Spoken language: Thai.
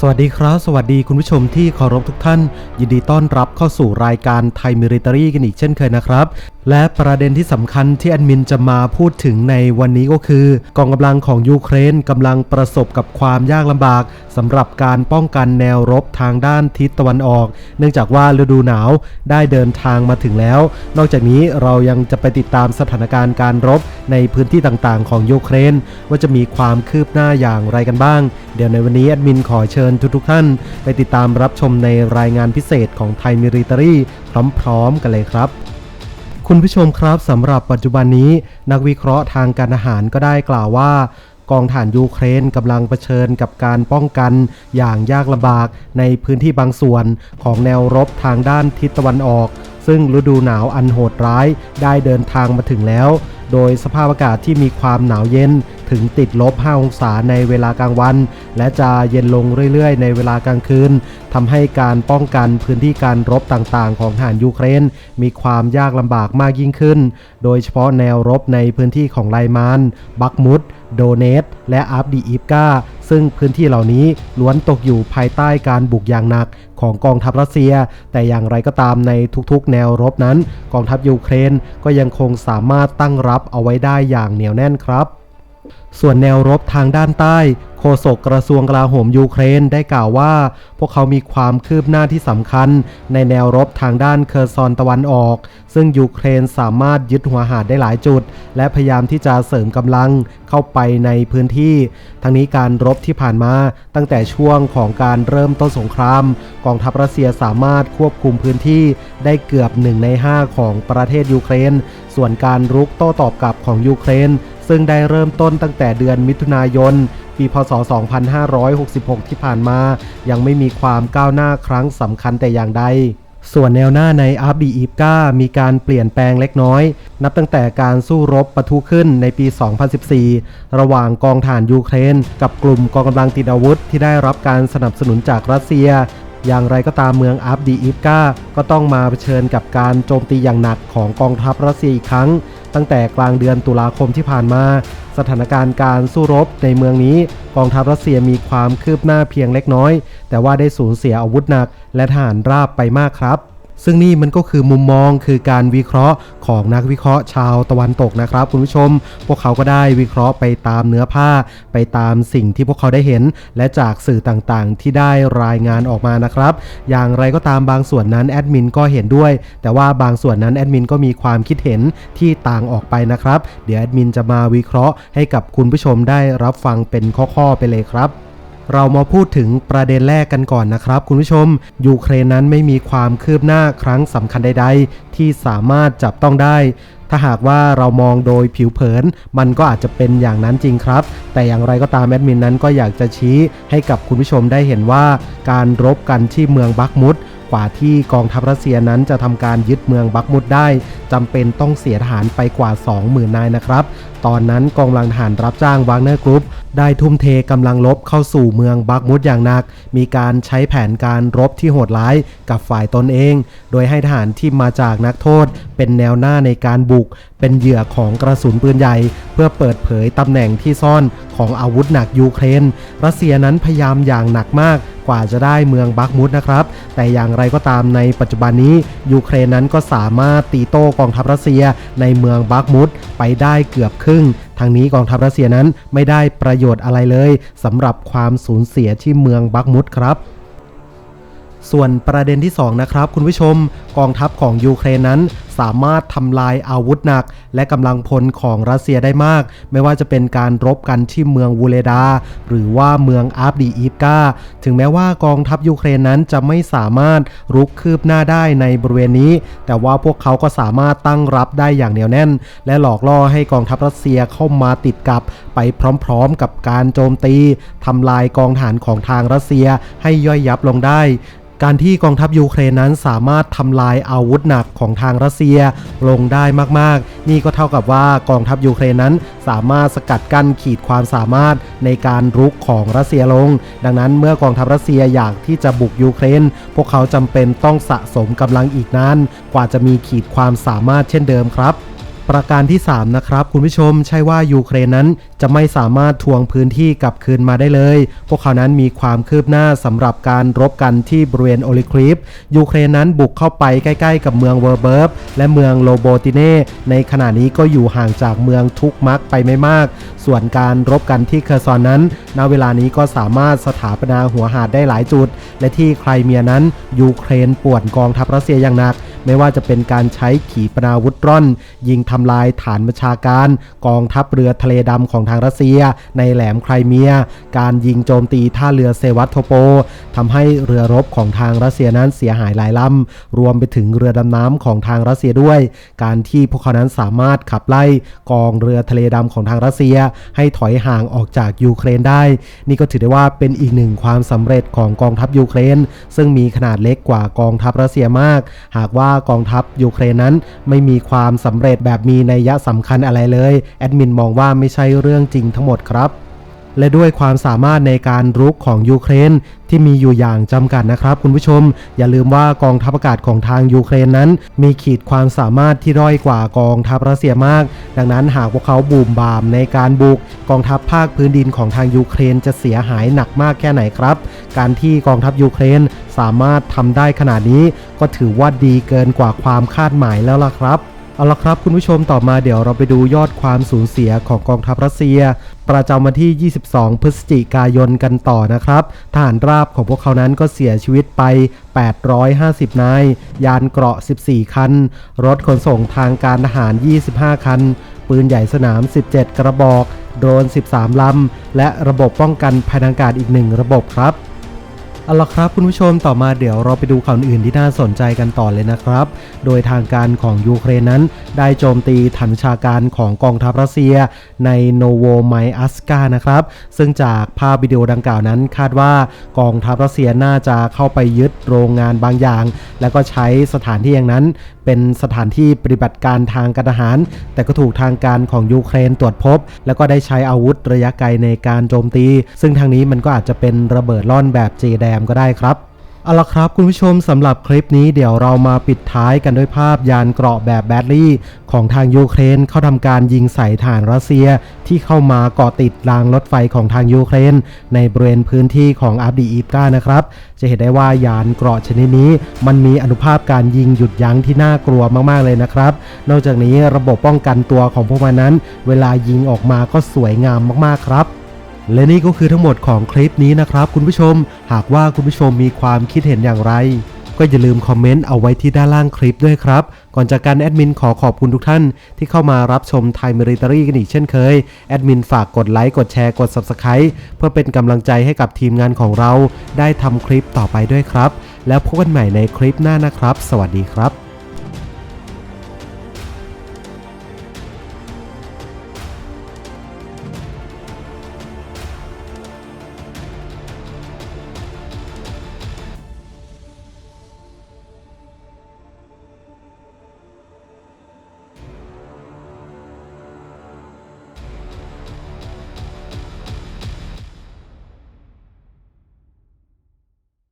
สวัสดีครับ สวัสดีคุณผู้ชมที่เคารพทุกท่าน ยินดีต้อนรับเข้าสู่รายการไทยมิริตรีกันอีกเช่นเคยนะครับ และประเด็นที่สำคัญที่แอดมินจะมาพูดถึงในวันนี้ก็คือ กองกำลังของยูเครนกำลังประสบกับความยากลำบากสำหรับการป้องกันแนวรบทางด้านทิศตะวันออก เนื่องจากว่าฤดูหนาวได้เดินทางมาถึงแล้ว นอกจากนี้เรายังจะไปติดตามสถานการณ์การรบในพื้นที่ต่างๆ ของยูเครน ว่าจะมีความคืบหน้าอย่างไรกันบ้าง เดี๋ยวในวันนี้แอดมินขอเชิญทุกๆท่าน ไปติดตามรับชมในรายงานพิเศษของไทยมิริตรีพร้อมๆกันเลยครับคุณผู้ชมครับสำหรับปัจจุบันนี้นักวิเคราะห์ทางการอาหารก็ได้กล่าวว่ากองฐานยูเครนกำลังเผชิญกับการป้องกันอย่างยากลำบากในพื้นที่บางส่วนของแนวรบทางด้านทิศตะวันออก ซึ่งฤดูหนาวอันโหดร้ายได้เดินทางมาถึงแล้ว โดยสภาพอากาศที่มีความหนาวเย็น ถึงติดลบ 5 องศาในเวลากลางวัน และจะเย็นลงเรื่อยๆ ในเวลากลางคืนทำให้การป้องกันพื้นที่การรบต่างๆ ของทหารยูเครน มีความยากลำบากมากยิ่งขึ้น โดยเฉพาะแนวรบในพื้นที่ของไลมาน บักมุดโดเนตและอัฟดีอีฟกาซึ่งพื้นที่เหล่านี้ล้วนตกอยู่ภายใต้การบุกอย่างหนักของกองทัพรัสเซีย แต่อย่างไรก็ตามในทุกๆ แนวรบนั้น กองทัพยูเครนก็ยังคงสามารถตั้งรับเอาไว้ได้อย่างเหนียวแน่นครับ ส่วนแนวรบทางด้านใต้โฆษกกระทรวงกลาโหมยูเครนได้กล่าวว่า พวกเขามีความคืบหน้าที่สำคัญ ในแนวรบทางด้านเคอร์ซอนตะวันออก ซึ่งยูเครนสามารถยึดหัวหาดได้หลายจุด และพยายามที่จะเสริมกำลังเข้าไปในพื้นที่ ทั้งนี้การรบที่ผ่านมาตั้งแต่ช่วงของการเริ่มต้นสงคราม กองทัพรัสเซียสามารถควบคุมพื้นที่ได้เกือบ1ใน5 ของประเทศยูเครน ส่วนการรุกโต้ตอบกลับของยูเครนซึ่งได้เริ่มต้นตั้งแต่เดือนมิถุนายน ปีพศ 2566 ที่ผ่านมา ยังไม่มีความก้าวหน้าครั้งสำคัญแต่อย่างใดส่วนแนวหน้าในอาร์บีอีฟกามีการเปลี่ยนแปลงเล็กน้อย นับตั้งแต่การสู้รบปะทุขึ้นในปี 2014 ระหว่างกองฐานยูเครน กับกลุ่มกองกำลังติดอาวุธ ที่ได้รับการสนับสนุนจากรัสเซีย อย่างไรก็ตามเมืองอัฟดีอีฟกาก็ต้องมาเผชิญกับการโจมตีอย่างหนักของกองทัพรัสเซียอีกครั้ง ตั้งแต่กลางเดือนตุลาคมที่ผ่านมา สถานการณ์การสู้รบในเมืองนี้กองทัพรัสเซียมีความคืบหน้าเพียงเล็กน้อย แต่ว่าได้สูญเสียอาวุธหนักและทหารราบไปมากครับ ซึ่งนี่มันก็คือมุมมองคือการวิเคราะห์ของนักวิเคราะห์ชาวตะวันตกนะครับ คุณผู้ชม พวกเขาก็ได้วิเคราะห์ไปตามเนื้อผ้า ไปตามสิ่งที่พวกเขาได้เห็น และจากสื่อต่างๆ ที่ได้รายงานออกมานะครับ อย่างไรก็ตามบางส่วนนั้นแอดมินก็เห็นด้วย แต่ว่าบางส่วนนั้นแอดมินก็มีความคิดเห็นที่ต่างออกไปนะครับ เดี๋ยวแอดมินจะมาวิเคราะห์ให้กับคุณผู้ชมได้รับฟังเป็นข้อๆไปเลยครับ เรามาพูดถึงประเด็นแรกกันก่อนนะครับ คุณผู้ชม ยูเครนนั้นไม่มีความคืบหน้าครั้งสำคัญใด ๆ ที่สามารถจับต้องได้ ถ้าหากว่าเรามองโดยผิวเผิน มันก็อาจจะเป็นอย่างนั้นจริงครับ แต่อย่างไรก็ตามแอดมินนั้นก็อยากจะชี้ให้กับคุณผู้ชมได้เห็นว่า การรบกันที่เมืองบักมุดกว่าที่กองทัพรัสเซียนั้นจะทำการยึดเมืองบักมุดได้จำเป็นต้องเสียทหารไปกว่า 20,000 นายนะครับตอนนั้นกองกำลังทหารรับจ้างวางเนอร์กรุ๊ปได้ทุ่มเทกำลังลบเข้าสู่เมืองบักมุดอย่างหนัก มีการใช้แผนการรบที่โหดร้ายกับฝ่ายตนเอง โดยให้ทหารที่มาจากนักโทษ เป็นแนวหน้าในการบุก เป็นเหยื่อของกระสุนปืนใหญ่ เพื่อเปิดเผยตำแหน่งที่ซ่อนของอาวุธหนักยูเครน รัสเซียนั้นพยายามอย่างหนักมากกว่าจะได้เมืองบักมุดนะครับ แต่อย่างไรก็ตามในปัจจุบันนี้ ยูเครนนั้นก็สามารถตีโต้กองทัพรัสเซียในเมืองบักมุดไปได้เกือบครึ่ง ทางนี้กองทัพรัสเซียนั้นไม่ได้ประโยชน์อะไรเลยสำหรับความสูญเสียที่เมืองบักมุดครับส่วนประเด็นที่ 2 นะครับ คุณผู้ชม กองทัพของยูเครนนั้นสามารถทำลายอาวุธหนัก และกำลังพลของรัสเซียได้มาก ไม่ว่าจะเป็นการรบกันที่เมืองวูเลดา หรือว่าเมืองอาร์บดีอีฟกาถึงแม้ว่ากองทัพยูเครนนั้นจะไม่สามารถรุกคืบหน้าได้ในบริเวณนี้ แต่ว่าพวกเขาก็สามารถตั้งรับได้อย่างเหนียวแน่น และหลอกล่อให้กองทัพรัสเซียเข้ามาติดกับไปพร้อมๆ กับการโจมตีทำลายกองฐานของทางรัสเซียให้ย่อยยับลงได้การที่กองทัพยูเครนนั้นสามารถทำลายอาวุธหนักของทางรัสเซียลงได้มากๆ นี่ก็เท่ากับว่ากองทัพยูเครนนั้นสามารถสกัดกั้นขีดความสามารถในการรุกของรัสเซียลง ดังนั้นเมื่อกองทัพรัสเซียอยากที่จะบุกยูเครน พวกเขาจำเป็นต้องสะสมกำลังอีกนานกว่าจะมีขีดความสามารถเช่นเดิมครับ ประการที่ 3 นะครับ คุณผู้ชมใช่ว่ายูเครนนั้นจะไม่สามารถทวงพื้นที่กลับคืนมาได้เลย พวกเขานั้นมีความคืบหน้าสำหรับการรบกันที่บริเวณโอลิคริฟยูเครนนั้นบุกเข้าไปใกล้ ๆ กับเมืองเวอร์เบิร์ฟและเมืองโลโบติเน่ในขณะนี้ก็อยู่ห่างจากเมืองทุกมักไปไม่มาก ส่วนการรบกันที่เคอร์ซอนนั้น ณเวลานี้ก็สามารถสถาปนาหัวหาดได้หลายจุด และที่ไครเมียนั้นยูเครนป่วนกองทัพรัสเซียอย่างหนัก ไม่ว่าจะเป็นการใช้ขีปนาวุธร่อน ยิงทำลายฐานบัญชาการ กองทัพเรือทะเลดำของทางรัสเซีย ในแหลมไครเมีย การยิงโจมตีท่าเรือเซวัตโทโปทำให้เรือรบของทางรัสเซียนั้นเสียหายหลายลำรวมไปถึงเรือดำน้ำของทางรัสเซียด้วย การที่พวกเขานั้นสามารถขับไล่กองเรือทะเลดำของทางรัสเซีย ให้ถอยห่างออกจากยูเครนได้ นี่ก็ถือได้ว่าเป็นอีกหนึ่งความสำเร็จของกองทัพยูเครน ซึ่งมีขนาดเล็กกว่ากองทัพรัสเซียมาก หากว่ากองทัพยูเครนนั้น ไม่มีความสำเร็จแบบมีนัยยะสำคัญอะไรเลย แอดมินมองว่าไม่ใช่เรื่องจริงทั้งหมดครับ และด้วยความสามารถในการรุกของยูเครนที่มีอยู่อย่างจำกัดนะครับ คุณผู้ชม อย่าลืมว่ากองทัพอากาศของทางยูเครนนั้น มีขีดความสามารถที่ด้อยกว่ากองทัพรัสเซียมาก ดังนั้นหากพวกเขาบูมบามในการบุก กองทัพภาคพื้นดินของทางยูเครนจะเสียหายหนักมากแค่ไหนครับ การที่กองทัพยูเครนสามารถทำได้ขนาดนี้ ก็ถือว่าดีเกินกว่าความคาดหมายแล้วล่ะครับ เอาละครับคุณผู้ชมต่อมาเดี๋ยวเราไปดูยอดความสูญเสียของกองทัพรัสเซีย ประจำวันที่ 22 พฤศจิกายนกันต่อนะครับทหารราบของพวกเขานั้นก็เสียชีวิตไป 850 นาย ยานเกราะ 14 คัน รถขนส่งทางการทหาร 25 คัน ปืนใหญ่สนาม 17 กระบอก โดรน 13 ลำ และระบบป้องกันภัยทางอากาศอีก 1 ระบบครับ เอาละครับคุณผู้ชมต่อมาเดี๋ยวเราไปดูข่าวอื่นที่น่าสนใจกันต่อเลยนะครับ โดยทางการของยูเครนนั้น ได้โจมตีฐานชาการของกองทัพรัสเซีย ในโนโวไมอัสกานะครับ ซึ่งจากภาพวิดีโอดังกล่าวนั้นคาดว่ากองทัพรัสเซียน่าจะเข้าไปยึดโรงงานบางอย่าง แล้วก็ใช้สถานที่อย่างนั้น เป็นสถานที่ปฏิบัติการทางการทหาร แต่ก็ถูกทางการของยูเครนตรวจพบ แล้วก็ได้ใช้อาวุธระยะไกลในการโจมตี ซึ่งทางนี้มันก็อาจจะเป็นระเบิดล่อนแบบเจแดมก็ได้ครับเอาละครับคุณผู้ชมสำหรับคลิปนี้เดี๋ยวเรามาปิดท้ายกันด้วยภาพยานเกราะแบบแบตลี่ ของทางยูเครนเข้าทำการยิงใส่ฐานรัสเซีย ที่เข้ามาเกาะติดรางรถไฟของทางยูเครน ในบริเวณพื้นที่ของอับดีอีฟกานะครับ จะเห็นได้ว่ายานเกราะชนิดนี้ มันมีอนุภาพการยิงหยุดยั้งที่น่ากลัวมากๆเลยนะครับ นอกจากนี้ระบบป้องกันตัวของพวกมันนั้น เวลายิงออกมาก็สวยงามมากๆครับ และนี่ก็คือทั้งหมดของคลิปนี้นะครับคุณผู้ชม หากว่าคุณผู้ชมมีความคิดเห็นอย่างไร ก็อย่าลืมคอมเมนต์เอาไว้ที่ด้านล่างคลิปด้วยครับ ก่อนจากการแอดมินขอขอบคุณทุกท่านที่เข้ามารับชมไทยมิริตารีกันอีกเช่นเคย แอดมินฝากกดไลค์ กดแชร์ กด Subscribe เพื่อเป็นกำลังใจให้กับทีมงานของเรา ได้ทำคลิปต่อไปด้วยครับ แล้วพบกันใหม่ในคลิปหน้านะครับ สวัสดีครับ